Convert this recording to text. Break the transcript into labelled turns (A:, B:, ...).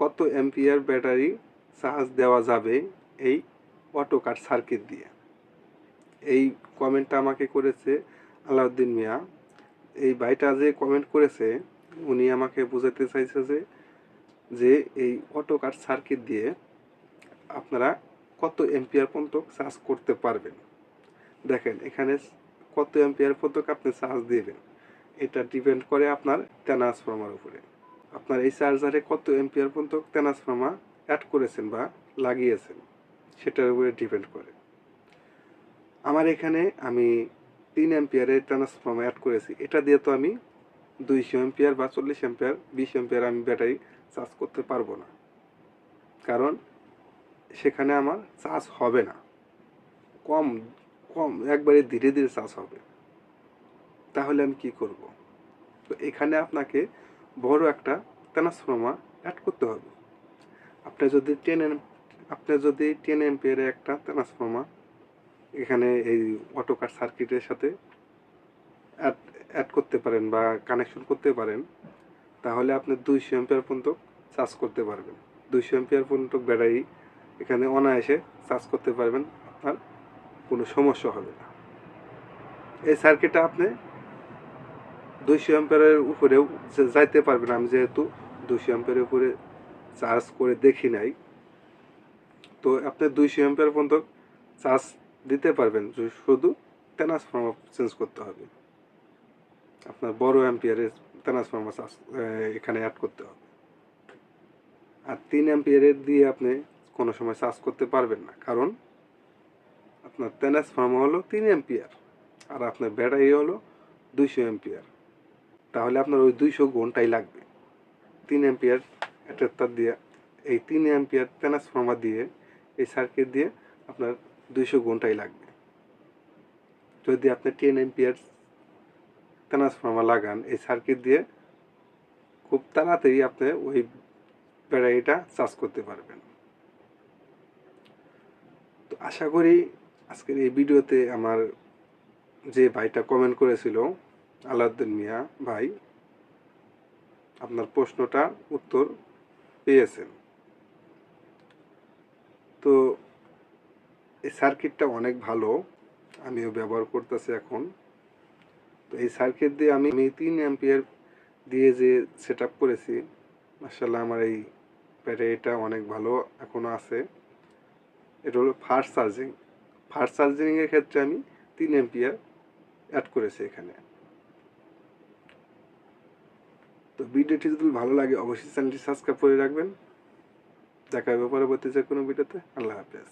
A: কত ampere battery charge দেওয়া যাবে এই অটো কাট সার্কিট দিয়ে? এই কমেন্টটা আমাকে করেছে আলাউদ্দিন মিয়া। এই ভাইটা যে কমেন্ট করেছে, উনি আমাকে বোঝাতে চাইছে যে যে এই অটো কাট সার্কিট দিয়ে আপনারা কত এম্পিয়ার পর্যন্ত চার্জ করতে পারবেন? দেখেন, এখানে কত এম্পিয়ার পর্যন্ত আপনি চার্জ দিবেন? এটা ডিপেন্ড করে আপনার ট্রান্সফর্মার উপরে। আপনার এই চার্জারে কত এম্পিয়ার পর্যন্ত ট্রান্সফর্মার অ্যাড করেছেন বা লাগিয়েছেন, সেটার উপরে ডিপেন্ড করে। আমার এখানে আমি তিন এম্পিয়ারের ট্রান্সফর্মার অ্যাড করেছি। এটা দিয়ে তো আমি দুইশো এম্পিয়ার বা চল্লিশ এম্পিয়ার বিশ এম্পিয়ার আমি ব্যাটারি চার্জ করতে পারব না। কারণ সেখানে আমার চার্জ হবে না। কম কম, একবারে ধীরে ধীরে চার্জ হবে। তাহলে আমি কি করব? তো এখানে আপনাকে বড় একটা ট্রান্সফর্মার অ্যাড করতে হবে। আপনি যদি টেন এম আপনি যদি টেন এম্পিয়ারে একটা ট্রান্সফর্মার এখানে এই অটোকার সার্কিটের সাথে অ্যাড অ্যাড করতে পারেন বা কানেকশন করতে পারেন, তাহলে আপনি দুইশো এম্পিয়ার পর্যন্ত চার্জ করতে পারবেন। দুইশো এম্পিয়ার পর্যন্ত ব্যাটারি এখানে অনায়াসে চার্জ করতে পারবেন, আপনার কোনো সমস্যা হবে না। এই সার্কিটটা আপনি দুইশো অ্যাম্পিয়ারের উপরেও যাইতে পারবেন আমি যেহেতু দুইশো অ্যাম্পিয়ারের উপরে চার্জ করে দেখি নাই, তো আপনি দুইশো অ্যাম্পিয়ার পর্যন্ত চার্জ দিতে পারবেন শুধু ট্রান্সফর্মার চেঞ্জ করতে হবে। আপনার বড় অ্যাম্পিয়ারের ট্রান্সফর্মার চার্জ এখানে অ্যাড করতে হবে। আর তিন অ্যাম্পিয়ারের দিয়ে আপনি কোনো সময় চার্জ করতে পারবেন না, কারণ আপনার ট্রান্সফর্মার হলো তিন অ্যাম্পিয়ার, আর আপনার ব্যাটারি হলো দুইশো অ্যাম্পিয়ার। তাহলে আপনার ওই দুইশো ঘন্টাই লাগবে। তিন অ্যাম্পিয়ার অ্যাডাপ্টার দিয়ে, এই তিন অ্যাম্পিয়ার ট্রান্সফর্মার দিয়ে, এই সার্কিট দিয়ে আপনার দুইশো ঘন্টাই লাগবে। যদি আপনি টেন অ্যাম্পিয়ার ট্রান্সফর্মার লাগান, এই সার্কিট দিয়ে খুব তাড়াতাড়ি আপনি ওই ব্যাটারিটা চার্জ করতে পারবেন। তো আশা করি আজকের এই ভিডিওতে আমার যে ভাইটা কমেন্ট করেছিল আলাউদ্দিন মিয়া ভাই আপনার প্রশ্নটা উত্তর পেয়েছেন। তো এই সার্কিটটা অনেক ভালো, আমিও ব্যবহার করতেছি এখন। তো এই সার্কিট দিয়ে আমি আমি তিন অ্যাম্পিয়ার দিয়ে যে সেট করেছি মার্শাল্লাহ আমার এই ব্যাটারিটা অনেক ভালো এখনও আছে। এটা হলো ফার্স্ট চার্জিং। ফার্স্ট চার্জিংয়ের ক্ষেত্রে আমি তিন এম্পিয়ার অ্যাড করেছি এখানে। তো ভিডিওটি যদি ভালো লাগে, অবশ্যই চ্যানেলটি সাবস্ক্রাইব করে রাখবেন। দেখা হবে পরবর্তী যে কোনো ভিডিওতে আল্লাহ হাফেজ।